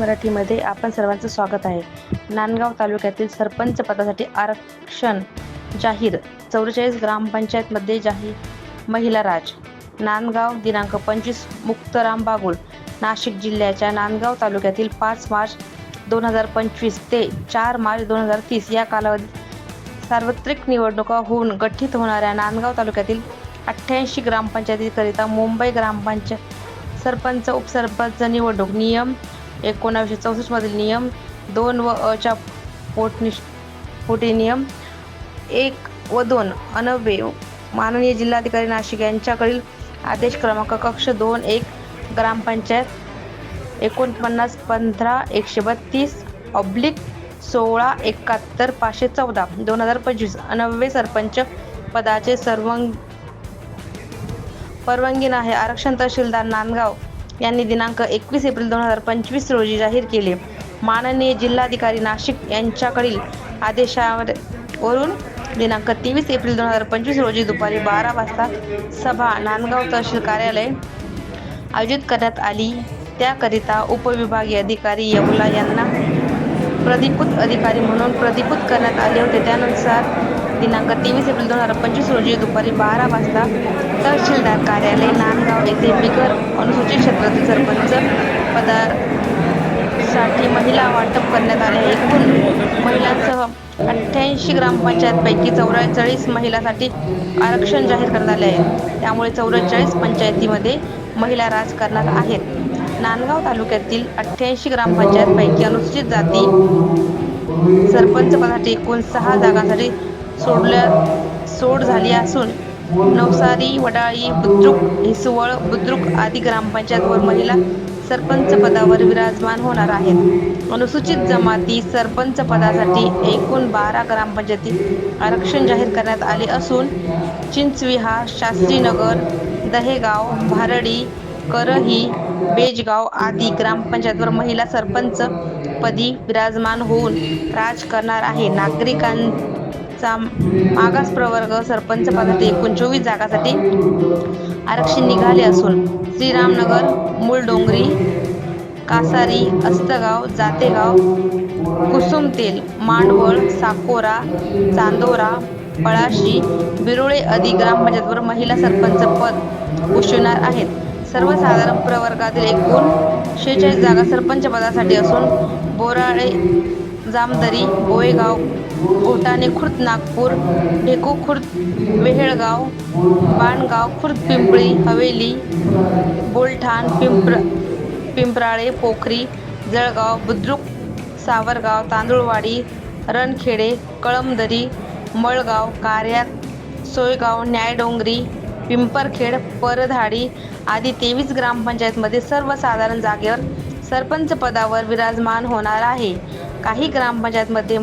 मराठीमध्ये आपण सर्वांचं स्वागत आहे. नांदगाव तालुक्यातील सरपंच पदासाठी आरक्षण जाहीर. चौवेचाळीस ग्रामपंचायतमध्ये जाहीर महिला राज. नांदगाव दिनांक पंचवीस मुक्तराम बागुल नाशिक जिल्ह्याच्या नांदगाव तालुक्यातील पाच मार्च दोन हजार पंचवीस ते चार मार्च दोन हजार तीस या कालावधीत सार्वत्रिक निवडणुका होऊन गठीत होणाऱ्या नांदगाव तालुक्यातील अठ्ठ्याऐंशी ग्रामपंचायतीकरिता मुंबई ग्रामपंचायत सरपंच उपसरपंच निवडणूक नियम एकोणावीसशे चौसष्टमधील नियम दोन व अच्या पोटनिश पोटे नियम एक व दोन. अनवे माननीय जिल्हाधिकारी नाशिक यांच्याकडील आदेश क्रमांक कक्ष दोन एक ग्रामपंचायत एकोणपन्नास पंधरा एकशे बत्तीस ऑब्लिक सोळा एकाहत्तर पाचशे चौदा दोन हजार पंचवीस. अनव्ये सरपंच पदाचे सर्व परवानगी नाही आरक्षण तहसीलदार नांदगाव. यांनी दिनांक एकवीस एप्रिल दोन हजार पंचवीस रोजी जाहीर केले. माननीय जिल्हाधिकारी नाशिक यांच्याकडील आदेशावर वरून दिनांक तेवीस एप्रिल दोन हजार पंचवीस रोजी दुपारी बारा वाजता सभा नांदगाव तहसील कार्यालय आयोजित करण्यात आली. त्याकरिता उपविभागीय अधिकारी येवला यांना प्रतिकृत अधिकारी म्हणून प्रतिकृत करण्यात आले होते. त्यानुसार दिनांक तेवीस एप्रिल दोन हजार पंचवीस रोजी दुपारी बारा वाजता तहसीलदार कार्यालय नांदगाव येथे बिगर अनुसूचित क्षेत्रातील सरपंच पदासाठी महिला वाटप करण्यात आले. एकूण महिलांसह अठ्ठ्याऐंशी ग्रामपंचायतपैकी चौवेचाळीस महिलांसाठी आरक्षण जाहीर करण्यात आले आहे. त्यामुळे चौवेचाळीस पंचायतीमध्ये महिला राजकारणात आहेत. नांदगाव तालुक्यातील अठ्ठ्याऐंशी ग्रामपंचायतपैकी अनुसूचित जाती सरपंच पदासाठी एकूण सहा जागांसाठी सोडल्या सोड झाली असून नवसारी वडाळी बुद्रुक हिसवळ बुद्रुक आदी ग्रामपंचायतवर महिला सरपंच पदावर विराजमान होणार आहेत. अनुसूचित जमाती सरपंच पदासाठी एकूण बारा ग्रामपंचायतीत आरक्षण जाहीर करण्यात आले असून चिंचविहार शास्त्रीनगर दहेगाव भारडी करही बेजगाव आदी ग्रामपंचायतवर महिला सरपंच पदी विराजमान होऊन राज करणार आहे. नागरिकांचा मागास प्रवर्ग सरपंच पदासाठी एकूण चोवीस जागासाठी आरक्षण निघाले असून श्रीरामनगर मूळडोंगरी कासारी अस्तगाव जातेगाव कुसुमतेल मांडवळ साकोरा चांदोरा पळाशी बिरोळे आदी ग्रामपंचायतवर महिला सरपंच पद भूषवणार आहेत. सर्वसाधारण प्रवर्गातील एकूण शेहेचाळीस जागा सरपंच पदासाठी असून बोराळे जामदरी बोयगाव घोटाणे खुर्द नागपूर ढेकू खुर्द वेहेळगाव बाणगाव खुर्द पिंपळी हवेली बोलठाण पिंप्र पिंपराळे पोखरी जळगाव बुद्रुक सावरगाव तांदूळवाडी रणखेडे कळमदरी मळगाव कार्यात सोयगाव न्यायडोंगरी पिंपरखेड परधाडी आदी तेवीस ग्रामपंचायतमध्ये सर्वसाधारण जागेवर सरपंच पदावर विराजमान होणार आहे. काही ग्रामपंचायतमध्ये